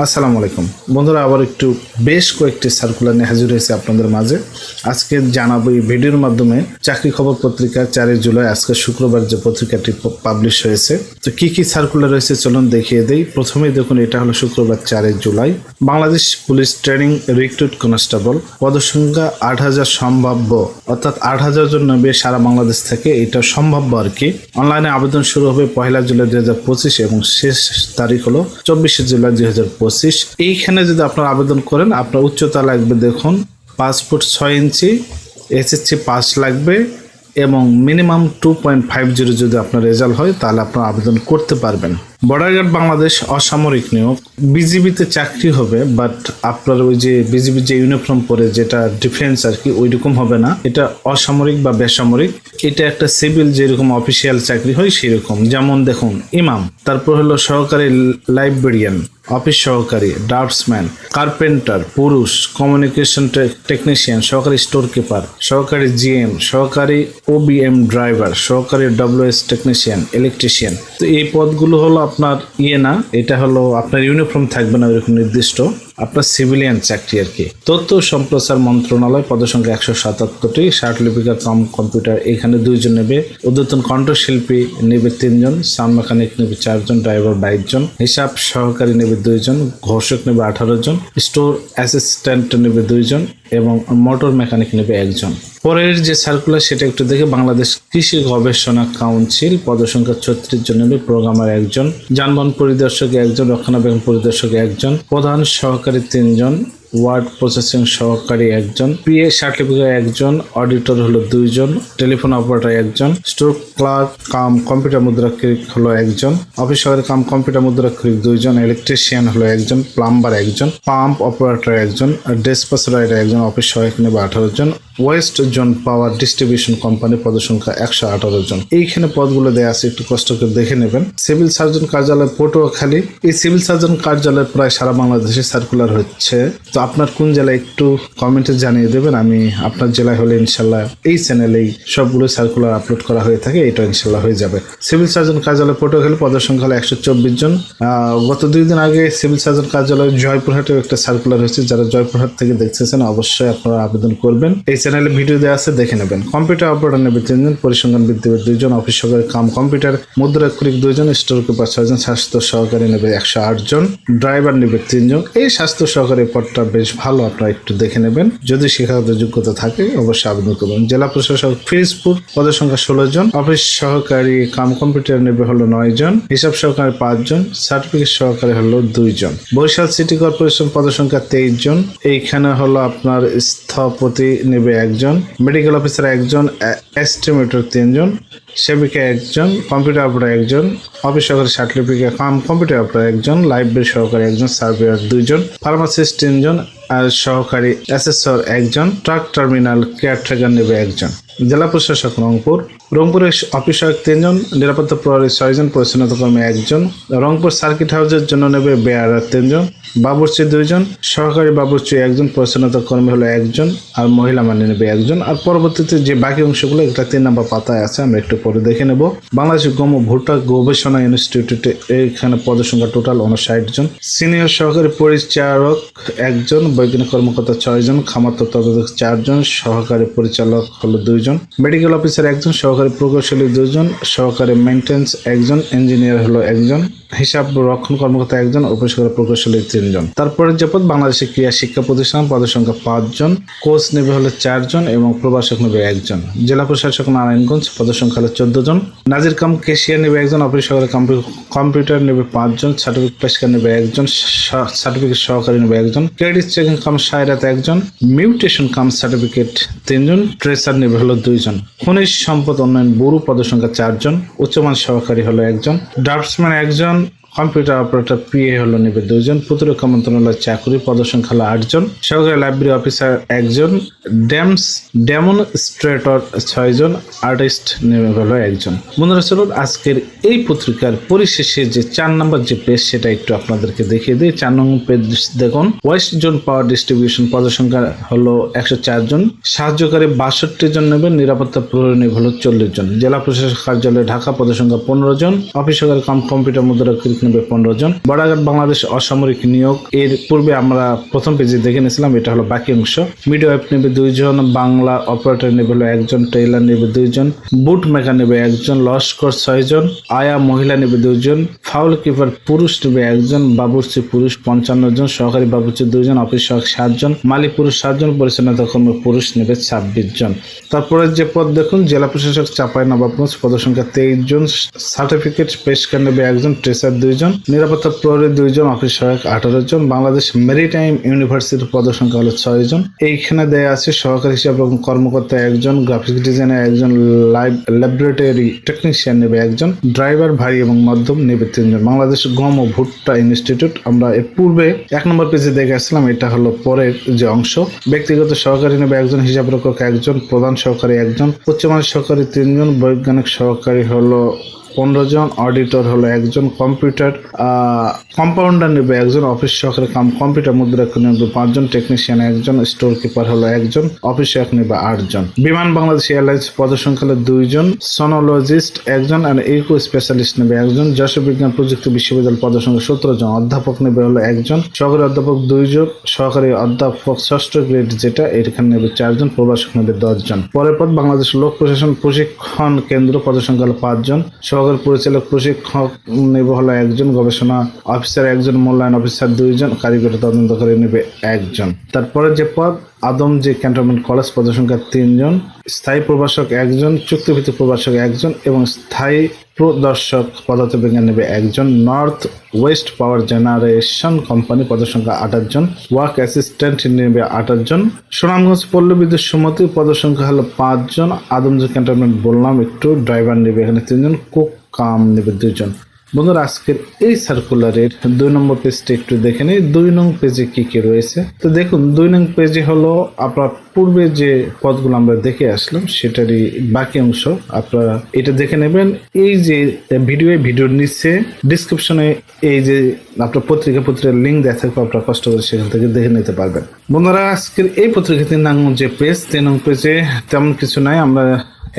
আসসালামু আলাইকুম। বন্ধুরা, আবার একটু বেশ কয়েকটি সার্কুলার নিয়ে হাজির হয়েছে আপনাদের মাঝে। আজকে জানাব এই ভিডিওর মাধ্যমে চাকরি খবর পত্রিকা চারই জুলাই, আজকে শুক্রবার যে পত্রিকাটি পাবলিশ হয়েছে। তো কি কি সার্কুলার রয়েছে চলুন দেখিয়ে দেই। প্রথমেই দেখুন, এটা হলো শুক্রবার চারই July. Bangladesh police training recruit constable. পদসংখ্যা আট হাজার সম্ভাব্য, অর্থাৎ আট হাজার জন নেবে সারা বাংলাদেশ থেকে এটা সম্ভাব্য আর কি। অনলাইনে আবেদন শুরু হবে পয়লা জুলাই দুই হাজার পঁচিশ এবং শেষ তারিখ হলো চব্বিশে জুলাই দুই হাজার পঁচিশ। এইখানে যদি আপনার আবেদন করেন, আপনার উচ্চতা লাগবে দেখুন, পাঁচ ছয় ইঞ্চি, এসএসসি পাস লাগবে এবং minimum two point five zero যদি আপনার রেজাল্ট হয়, তাহলে আপনার আবেদন করতে পারবেন। বর্ডার বাংলাদেশ অসামরিক নিয়োগ। বিজিবিতে চাকরি হবে বাট আপনার ওই যে বিজিবির যে ইউনিফর্ম পরে যেটা ডিফেন্স আর কি ওই রকম হবে না। এটা অসামরিক বা বেসামরিক। এটা একটা সিভিল যেরকম অফিসিয়াল চাকরি হয়, সেরকম। যেমন দেখুন, ইমাম, তারপর হলো সহকারী লাইব্রেরিয়ান অফিস সহকারী ড্রাফটসম্যান কার্পেন্টার পুরুষ কমিউনিকেশন টেকনিশিয়ান সহকারী স্টোর কিপার সহকারী জিএম সহকারী ওবিএম ড্রাইভার সহকারী ডব্লিউএস টেকনিশিয়ান ইলেকট্রিশিয়ান তো এই পদগুলো হলো আপনার ইয়ে না, এটা হলো আপনার ইউনিফর্ম থাকবে না ওইরকম নির্দিষ্ট। আপনার সিভিলিয়ান চাকরি আর কি। তথ্য সম্প্রচার মন্ত্রণালয় পদসংখ্যা একশো সাতাত্তরটি, ষাট লিপিকা কাম কম্পিউটার, এখানে দুইজন নেবে। উদ্যতন কণ্ঠশিল্পী নেবে তিনজন, সাউন্ড মেকানিক নেবে চারজন, ড্রাইভার বাইশ জন হিসাব সহকারী নেবে দুইজন, ঘোষক নেবে আঠারো জন, স্টোর অ্যাসিস্ট্যান্ট নেবে দুইজন এবং মোটর মেকানিক নেবে একজন। পরের যে সার্কুলার সেটা একটু দেখে বাংলাদেশ কৃষি গবেষণা কাউন্সিল পদসংখ্যা ছত্রিশ জন নেবে প্রোগ্রামার একজন, যানবাহন পরিদর্শক একজন, রক্ষণাবেক্ষণ পরিদর্শক একজন, প্রধান সহকারী তিনজন ওয়ার্ড প্রসেসিং সহকারী একজন, পিএ সার্টিফিকেট একজন, অডিটর হলো দুইজন, টেলিফোন অপারেটর একজন স্টোর ক্লার্ক কাম কম্পিউটার মুদ্রা মুদ্রাক্ষরিক হলো একজন অফিস কাম কম্পিউটার মুদ্রা মুদ্রাক্ষরিক দুইজন, ইলেকট্রিশিয়ান হলো একজন, প্লাম্বার একজন, পাম্প অপারেটর একজন ডেসপাস রাইডার একজন অফিস সহায়ক নেবে আঠারো জন, west zone power distribution company পদসংখ্যা একশো আঠারো জন। এইখানে পদগুলো দেওয়া আছে, একটু কষ্ট করে দেখে নেবেন। সিভিল সার্জন কার্যালয় পটুয়াখালী, এই সিভিল সার্জন কার্যালয় প্রায় সারা বাংলাদেশে সার্কুলার হচ্ছে। তো আপনার কোন জেলায় একটু কমেন্টে জানিয়ে দেবেন, আমি আপনার জেলায় হলে ইনশাল্লাহ এই চ্যানেলেই সবগুলো সার্কুলার আপলোড করা হয়ে থাকে, এটা ইনশাল্লাহ হয়ে যাবে। সিভিল সার্জন কার্যালয় পটুয়াখালী পদসংখ্যা হলো একশো চব্বিশ জন। গত দুই দিন আগে সিভিল সার্জন কার্যালয় জয়পুরহাটেও একটা সার্কুলার হয়েছে, যারা জয়পুরহাট থেকে দেখতেছেন, অবশ্যই আপনারা আবেদন করবেন। এই চ্যানেলে ভিডিও দেওয়া আছে, দেখে নেবেন। কম্পিউটার অপারেটর নেবে তিনজন পরিসংখ্যান বৃদ্ধি পেবে দুইজন অফিস সহকারী কাম কম্পিউটার মুদ্রাক্ষরিক দুইজন স্টোর কিপার ছয়জন, স্বাস্থ্য সহকারী নেবে একশো আট জন ড্রাইভার নেবে তিনজন এই স্বাস্থ্য সহকারী পদটা বেশ ভালো, আপনারা একটু দেখে নেবেন। যদি শিক্ষাগত যোগ্যতা থাকে, অবশ্যই আবেদন করবেন। জেলা প্রশাসক ফিরিজপুর, পদের সংখ্যা ষোলো জন, অফিস সহকারী কাম কম্পিউটার নেবে হলো নয় জন, হিসাব সহকারী পাঁচজন সার্টিফিকেট সহকারী হলো দুইজন বরিশাল সিটি কর্পোরেশন পদের সংখ্যা তেইশ জন, এইখানে হলো আপনার স্থপতি নেবে একজন, মেডিকেল অফিসার একজন এস্টিমেটর তিনজন সেবিকা একজন, কম্পিউটার অপারেটর একজন, অফিস সহকারী সার্টিফিকেট কাম কম্পিউটার অপারেটর একজন, লাইব্রেরি সহকারী একজন সার্ভেয়ার দুইজন, ফার্মাসিস্ট তিনজন, আর সহকারী অ্যাসেসর একজন, ট্রাক টার্মিনাল কেয়ারটেকার নেবে একজন। জেলা প্রশাসক রংপুর। রংপুরের অফিস সহায়ক তিনজন, নিরাপত্তা প্রহরী ছয়জন, পরিচ্ছন্নতা কর্মী একজন। রংপুর সার্কিট হাউসের জন্য নেবে বেয়ারার তিনজন, বাবুর্চি দুইজন, সহকারী বাবুর্চি একজন, পরিচ্ছন্নতা কর্মী হলো একজন, আর মহিলা মানে নেবে একজন। আর পরবর্তীতে যে বাকি অংশগুলো এটা তিন নম্বর পাতায় আছে, আমরা একটু পরে দেখে নেব। বাংলাদেশ গম ভুট্টা গবেষণা ইনস্টিটিউটে এইখানে পদসংখ্যা টোটাল উনষাট জন। সিনিয়র সহকারী পরিচালক একজন, বৈজ্ঞানিক কর্মকর্তা ছয়জন, খামার তত্ত্বাবধায়ক চারজন, সহকারী পরিচালক হলো দুইজন। মেডিকেল অফিসার একজন, সহকারী প্রকৌশলী দুজন সহকারী মেনটেন্স একজন ইঞ্জিনিয়ার হলো একজন। হিসাব রক্ষণ কর্মকর্তা একজন উপসহকারী প্রকৌশলী তিনজন। তারপরে যে পদ বাংলাদেশের ক্রিয়া শিক্ষা প্রতিষ্ঠান পদের সংখ্যা পাঁচজন, কোচ নেবে হলো চারজন এবং প্রভাষক নেবে একজন। জেলা প্রশাসক নারায়ণগঞ্জ পদের সংখ্যা হলো চোদ্দ জন নাজির কাম কেশিয়ার নেবে একজন কম্পিউ- কম্পিউটার নেবে পাঁচজন সার্টিফিকেট পেশকার নেবে একজন সার্টিফিকেট সহকারী নেবে একজন ক্রেডিট চেকিং কাম সায়রাত একজন মিউটেশন কাম সার্টিফিকেট তিনজন ট্রেসার নেবে হলো দুইজন। খনিজ সম্পদ উন্নয়ন ব্যুরো, পদসংখ্যা চারজন, উচ্চমান সহকারী হলো একজন ড্রাফটসম্যান একজন um, কম্পিউটার অপারেটর পিএ হলো নেবে দুইজন, প্রতিরক্ষা মন্ত্রণালয়ের চাকরি পদসংখ্যা হলো আটজন, সহকারী লাইব্রেরি অফিসার একজন ড্যামস ডেমনস্ট্রেটর ছয়জন, আর্টিস্ট নেবে হলো একজন। বন্ধুরা, চলুন আজকের এই পত্রিকার পরিশেষে যে চার নম্বর যে পেজ, সেটা একটু আপনাদেরকে দেখিয়ে দিই। চার নম্বর পেজ দেখুন, ওয়েস্ট জোন পাওয়ার ডিস্ট্রিবিউশন পদসংখ্যা হলো একশো চার জন, সাহায্যকারী বাষট্টি জন নেবে নিরাপত্তা প্রহরী হলো চল্লিশ জন, জেলা প্রশাসক কার্যালয়ে ঢাকা পদসংখ্যা পনেরো জন, অফিস কাম কম্পিউটার মুদ্রাক্ষরিক নেবে পনেরো জন। বর্ডারগার্ড বাংলাদেশ অসামরিক নিয়োগ। এর পূর্বে আমরা প্রথম পেজে দেখে নিয়েছিলাম, এটা হলো বাকি অংশ। মিডিও ওয়েব নেবে দুইজন বাংলা অপারেটর নেবে হলো একজন টেইলার নেবে দুইজন বুট মেকার নেবে একজন, লস্কর ছয়জন আয়া মহিলা নেবে দুইজন ফাউল কিপার পুরুষ নেবে একজন, বাবুর্চি পুরুষ পঞ্চান্ন জন, সহকারী বাবুর্চি দুইজন অফিস সহায়ক সাতজন মালিক পুরুষ সাতজন পরিচালনা কর্মী পুরুষ নেবে ছাব্বিশ জন। তারপরে যে পদ দেখুন, জেলা প্রশাসক চাপাই নবাবগঞ্জ পদসংখ্যা তেইশ জন সার্টিফিকেট পেশকার নেবে একজন ট্রেসার দুইজন, নিরাপত্তা প্রহরী দুইজন, অফিস সহায়ক আঠারো জন, বাংলাদেশ মেরিটাইম ইউনিভার্সিটির পদসংখ্যা হলো ছয় জন। এইখানে দেয়া আছে সহকারী হিসাব কর্মকর্তা একজন গ্রাফিক ডিজাইনার একজন লাইভ ল্যাবরেটরি টেকনিশিয়ান নেবে একজন, ড্রাইভার, ভারী এবং মধ্যম নেবে তিনজন। বাংলাদেশ গম ও ভুট্টা ইনস্টিটিউট, আমরা এর পূর্বে এক নম্বর পেজে দেখে আসলাম এটা হলো পরের যে অংশ। ব্যক্তিগত সহকারী নেবে একজন, হিসাব রক্ষক একজন, প্রধান সহকারী একজন, উচ্চমানের সহকারী তিনজন, বৈজ্ঞানিক সহকারী হলো পনেরো জন অডিটর হলো একজন কম্পিউটার কম্পাউন্ডার নেবে, একজন অফিস সহকারী কাম কম্পিউটার মুদ্রাক্ষর নেবে, পাঁচজন টেকনিশিয়ান একজন স্টোর কিপার হলো একজন অফিস সহায়ক নেবে আটজন। বিমান বাংলাদেশ এয়ারলাইন্স পদসংখ্যা হলো দুইজন সনোলজিস্ট একজন আর ইকো স্পেশালিস্ট নেবে একজন, যশোর বিজ্ঞান প্রযুক্তি বিশ্ববিদ্যালয় পদসংখ্যা সতেরো জন, অধ্যাপক নেবে হলো একজন, সহকারী অধ্যাপক দুইজন, সহকারী অধ্যাপক ষষ্ঠ গ্রেড যেটা, এখানে নেবে চারজন প্রবাসক নেবে দশজন। পরের পর বাংলাদেশ লোক প্রশাসন প্রশিক্ষণ কেন্দ্র পদসংখ্যা হলো পাঁচজন সহকারী পরিচালক, প্রশিক্ষক নেবে হলো একজন, গবেষণা অফিসার একজন, মূল্যায়ন অফিসার দুইজন, কারিগরি তদন্তকারী নেবে একজন। তারপরে যে পদ আদম যে ক্যান্টনমেন্ট কলেজ পদসংখ্যা তিনজন, স্থায়ী প্রভাষক একজন, চুক্তিভিত্তিক প্রভাষক একজন এবং স্থায়ী প্রদর্শক পদার্থবিজ্ঞান নেবে একজন। North west power generation company পদসংখ্যা আঠাশ জন ওয়ার্ক অ্যাসিস্ট্যান্ট নেবে আঠাশ জন সুনামগঞ্জ পল্লী বিদ্যুৎ সমিতি পদসংখ্যা হলো পাঁচজন। আদমজি ক্যান্টনমেন্ট বললাম, একটু ড্রাইভার নেবে এখানে তিনজন। কুক কাম নেবে দুজন বন্ধুরা, আজকের এই সার্কুলারের দুই নম্বর পেজটা একটু দেখে নিই। দুই নং পেজে কি কি রয়েছে? তো দেখুন, দুই নং পেজে হলো আপনার পূর্বে যে পদগুলো আমরা দেখে আসলাম, সেটারই বাকি অংশ। আপনারা এটা দেখে নেবেন। এই যে ভিডিও ভিডিওর নিচে ডিসক্রিপশনে এই যে আপনার পত্রিকা, পত্রিকার লিঙ্ক দেওয়া থাকবে, আপনারা কষ্ট করে সেখান থেকে দেখে নিতে পারবেন। বন্ধুরা, আজকের এই পত্রিকা তিন নং যে পেজ তিন নং পেজে তেমন কিছু নাই। আমরা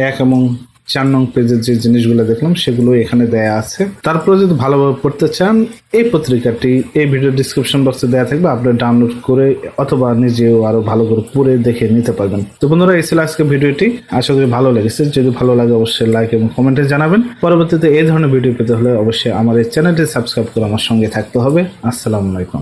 এক এবং চার নং পেজের যে জিনিসগুলো দেখলাম সেগুলো এখানে দেয়া আছে। তারপরে যদি ভালোভাবে পড়তে চান, এই পত্রিকাটি এই ভিডিও ডিসক্রিপশন বক্সে দেওয়া থাকবে আপনি ডাউনলোড করে অথবা নিজেও আরও ভালো করে পড়ে দেখে নিতে পারবেন। তো বন্ধুরা, এই ছিল আজকে ভিডিওটি আশা করি ভালো লেগেছে। যদি ভালো লাগে, অবশ্যই লাইক এবং কমেন্টে জানাবেন। পরবর্তীতে এই ধরনের ভিডিও পেতে হলে অবশ্যই আমার এই চ্যানেলটি সাবস্ক্রাইব করে আমার সঙ্গে থাকতে হবে। আসসালামু আলাইকুম।